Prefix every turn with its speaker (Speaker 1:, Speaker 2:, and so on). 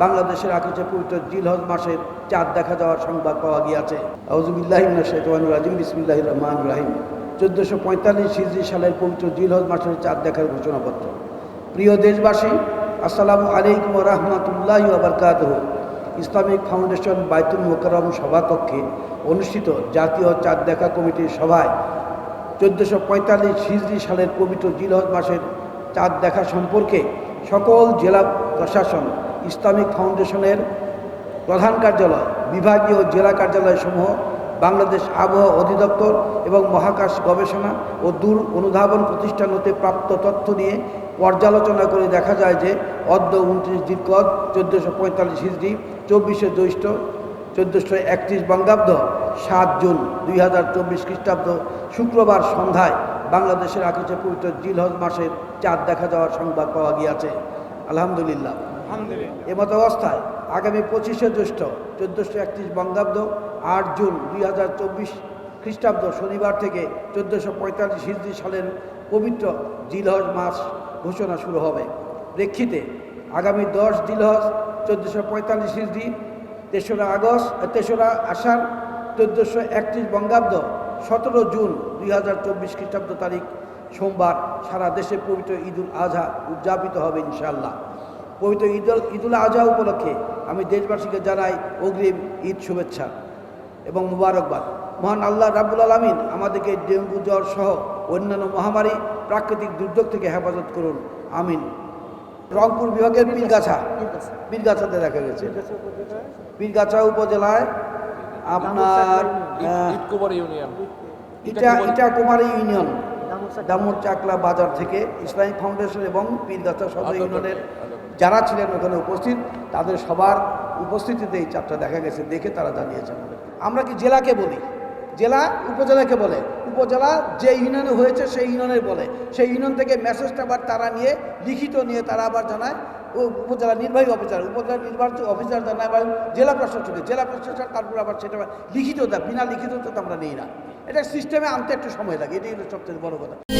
Speaker 1: বাংলাদেশের আকাশে পবিত্র জিলহজ মাসের চাঁদ দেখা যাওয়ার সংবাদ পাওয়া গিয়েছে। রাজিম বিসমিল্লাহ রহমান রাহিম। চোদ্দোশো পঁয়তাল্লিশ হিজরি সালের পবিত্র জিলহজ মাসের চাঁদ দেখার ঘোষণাপত্র। প্রিয় দেশবাসী, আসসালামু আলাইকুম রহমতুল্লাহ আবরকাত ইসলামিক ফাউন্ডেশন বাইতুল মোকারম সভাকক্ষে অনুষ্ঠিত জাতীয় চাঁদ দেখা কমিটির সভায় চোদ্দোশো পঁয়তাল্লিশ হিজরি সালের পবিত্র জিলহজ মাসের চাঁদ দেখা সম্পর্কে সকল জেলা প্রশাসন ইসলামিক ফাউন্ডেশনের প্রধান কার্যালয়, বিভাগীয় জেলা কার্যালয়সমূহ, বাংলাদেশ আবহাওয়া অধিদপ্তর এবং মহাকাশ গবেষণা ও দূর অনুধাবন প্রতিষ্ঠান হতে প্রাপ্ত তথ্য নিয়ে পর্যালোচনা করে দেখা যায় যে, অদ্য উনত্রিশ দিকদ চোদ্দোশো পঁয়তাল্লিশ হিজড়ি, চব্বিশে জ্যৈষ্ঠ চোদ্দোশো একত্রিশ বঙ্গাব্দ, সাত জুন দুই হাজার চব্বিশ খ্রিস্টাব্দ শুক্রবার সন্ধ্যায় বাংলাদেশের আকাশে পবিত্র জিলহজ মাসের চাঁদ দেখা যাওয়ার সংবাদ পাওয়া গিয়েছে। আলহামদুলিল্লাহ। এমত অবস্থায় আগামী পঁচিশে জ্যৈষ্ঠ, চোদ্দোশো একত্রিশ বঙ্গাব্দ, আট জুন দুই হাজার চব্বিশ খ্রিস্টাব্দ শনিবার থেকে চোদ্দোশো পঁয়তাল্লিশ হিজড়ি সালের পবিত্র জিলহজ মাস ঘোষণা শুরু হবে। প্রেক্ষিতে আগামী দশ জিলহজ, চোদ্দোশো পঁয়তাল্লিশ হিজড়ি তেসরা আগস্ট তেসরা আষাঢ়, চোদ্দোশো একত্রিশ বঙ্গাব্দ, সতেরো জুন দুই হাজার চব্বিশ খ্রিস্টাব্দ তারিখ, সোমবার সারা দেশে পবিত্র ঈদুল আজহা উদযাপিত হবে ইনশাআল্লাহ। পবিত্র ঈদুল ঈদুল আজহা উপলক্ষে আমি দেশবাসীকে জানাই অগ্রিম ঈদ শুভেচ্ছা এবং মুবারকবাদ। মহান আল্লাহ রাব্বুল আলমিন আমাদেরকে ডেঙ্গু জ্বর সহ অন্যান্য মহামারী প্রাকৃতিক দুর্যোগ থেকে হেফাজত করুন। আমিন। রংপুর বিভাগের পীরগাছা। পীরগাছাতে দেখা গেছে। পীরগাছা উপজেলায় আপনার ইটা ইটকুমার ইউনিয়ন। দামুর চাকলা বাজার থেকে ইসলামিক ফাউন্ডেশন এবং পীরগাছা সদর ইউনিয়নের যারা ছিলেন ওখানে উপস্থিত তাদের সবার উপস্থিতিতে এই চাপটা দেখা গেছে দেখে তারা জানিয়েছেন আমরা কি জেলাকে বলি? জেলা উপজেলাকে বলে। উপজেলা যে ইউনিয়নে হয়েছে সেই ইউনিয়নের বলে। সেই ইউনিয়ন থেকে মেসেজটা আবার তারা নিয়ে লিখিত নিয়ে তারা আবার জানায়। ও উপজেলা নির্বাহী অফিসার উপজেলা নির্বাহী অফিসার জানায় আবার জেলা প্রশাসকে জেলা প্রশাসক তারপর আবার সেটা লিখিত দেয় বিনা লিখিত তো আমরা নিই না। এটা সিস্টেমে আনতে একটু সময় লাগে এটাই হলো সবচেয়ে বড় কথা।